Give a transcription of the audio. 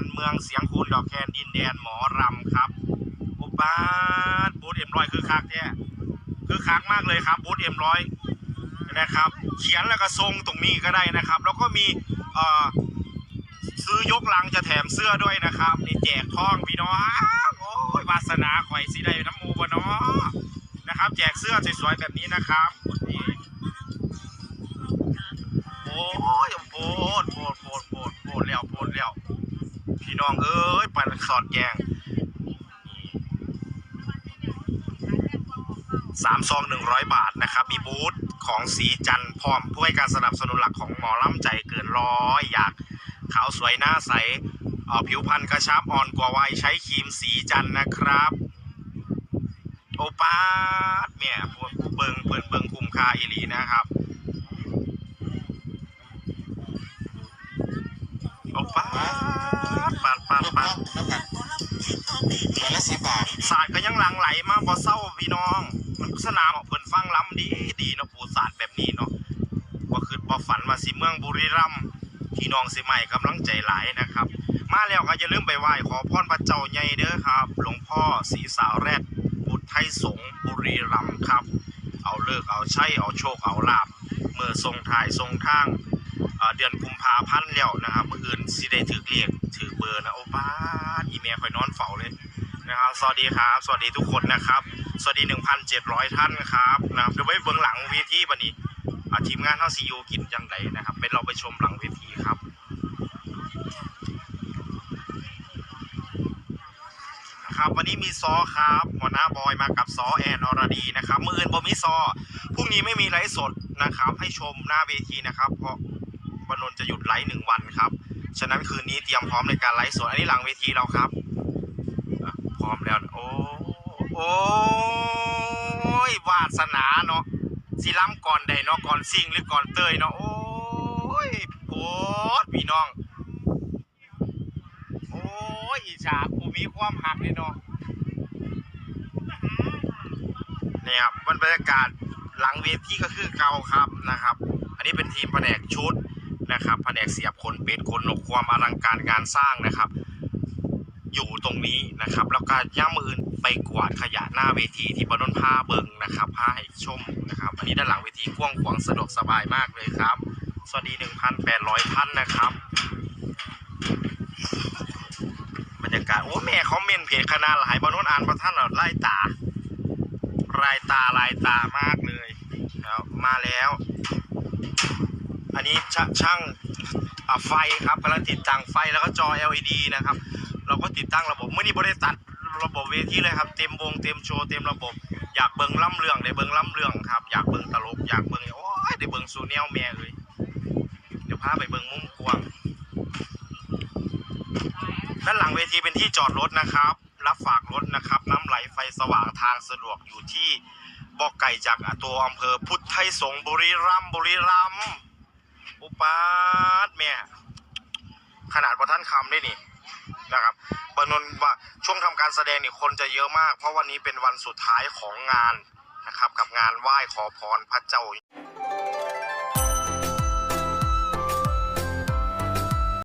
นเมืองเสียงคูนดอกแคนดินแดนหมอรำครับโอ้ป้าบูธเอ็มร้อยคือคักแท้คือคักมากเลยครับบูธเอ็มร้อยนะครับ เขียนแล้วก็ทรงตรงนี้ก็ได้นะครับ แล้วก็มีอ่อซื้อยกลังจะแถมเสื้อด้วยนะครับนี่แจกทองพี่น้องโอ้ยวาสนาข่อยสิได้น้ำมูบเนาะนะครับ แจกเสื้อสวยๆแบบนี้นะครับนี่ น้องเอ้ยปันสอดแยงสามซองหนึ่งร้อยบาทนะครับ มีบูธของสีจันพร้อมผู้ให้การสนับสนุนหลักของหมอล่ำใจเกินร้อย อยากขาวสวยหน้าใสอ่อผิวพรรณกระชับอ่อนกว่าวัยใช้ครีมสีจันนะครับ โอป้าดแม่พวกเบิงเปินเบิงคุ้มค่าอีหลีนะครับโอป้าดาดปาดปาดน้ำหนักตัวละสิบบาทศาสตร์ก็ยังหลังไหลมาบ่เศร้าพี่น้อง มันสนามของเพิ่นฟังล้ำดีดีเนาะปูศาสตร์แบบนี้เนาะบ่คือบ่ฝันว่าสิเมืองบุรีรัมย์พี่น้องสิใหม่กำลังใจหลายนะครับ มาแล้วก็อย่าลืมไปไหว้ขอพรพระเจ้าใหญ่เด้อครับ หลวงพ่อศรีสาวแรดบุตรไทยสงบุรีรัมย์ครับ เอาเลิกเอาใช้เอาโชคเอาลาบเมื่อทรงถ่ายทรงทาง เดือนกุมภาพันธ์แล้วนะครับมื่ออื่นสิได้ถือเรียกถือเบอร์นะโอ้ป้าอีเมลคอยนอนเฝ้าเลยนะครับสวัสดีครับ สวัสดีทุกคนนะครับ สวัสดี 1,700 ท่านครับนะครับเดี๋ยวไปเบื้องหลังเวทีบันนี้ทีมงานท่าซีอูกินจังไดนะครับเป็นเราไปชมหลังเวทีครับครับวันนี้มีซอครับหัวหน้าบอยมากับซอแอนอรดีนะครับมื่ออื่นบ่มีซอพรุ่งนี้ไม่มีไลฟ์สดนะครับ ให้ชมหน้าเวทีนะครับเพราะ บนนท์จะหยุดไลฟ์หนึ่งวันครับ ฉะนั้นคืนนี้เตรียมพร้อมในการไลฟ์สดอันนี้หลังเวทีเราครับ พร้อมแล้ว โอ้โอ้ยวาสนาเนาะสิล้ำก่อนใดเนาะก่อนซิงหรือก่อนเตยเนาะโอ้ยโพดพี่น้อง โอ้ยอิจฉากูมีความหักเลยเนาะเนี่ยครับมันบรรยากาศหลังเวทีก็คือเก่าครับนะครับ อันนี้เป็นทีมแผนกชุด นะครับแผนกเสียบขนเป็ดขนนกความอลังการงานสร้างนะครับ อยู่ตรงนี้นะครับ แล้วก็ย่ามืออื่นไปกวาดขยะหน้าเวทีที่บนนผ้าเบิงนะครับผ้าให้ชมนะครับ อันนี้ด้านหลังเวทีกว้างขวางสะดวกสบายมากเลยครับ สวัสดี 1,800 ท่านนะครับ บรรยากาศโอ้แม่เขาเมนเพจคณะหลายบนนอ่านประท่านเราไล่ตาลายตาลายตามากเลยครับมาแล้ว นี้ชช่างไฟครับกำลังติดตั้งไฟแล้วก็จอ LED นะครับ เราก็ติดตั้งระบบเมื่อนี้บริษัทระบบเวทีเลยครับ เต็มวงเต็มโชว์เต็มระบบ อยากเบิงล่ำเรื่องได้เบิงล่ำเรื่องครับ อยากเบิงตลกอยากเบิงโอ้ยได้เบิงซูเนียลแม่เลยเดี๋ยวพาไปเบิงมุมกว้างด้านหลังเวทีเป็นที่จอดรถนะครับ รับฝากรถนะครับ น้ำไหลไฟสว่างทางสะดวกอยู่ที่บอกไก่จากตัวอำเภอพุทธไทยสงบุรีรัมบุรีรัมย์ อุปาดแม่ขนาดพอท่านคำได้นี่นะครับบนนว่าช่วงทำการแสดงนี่คนจะเยอะมาก เพราะวันนี้เป็นวันสุดท้ายของงานนะครับ กับงานไหว้ขอพรพระเจ้า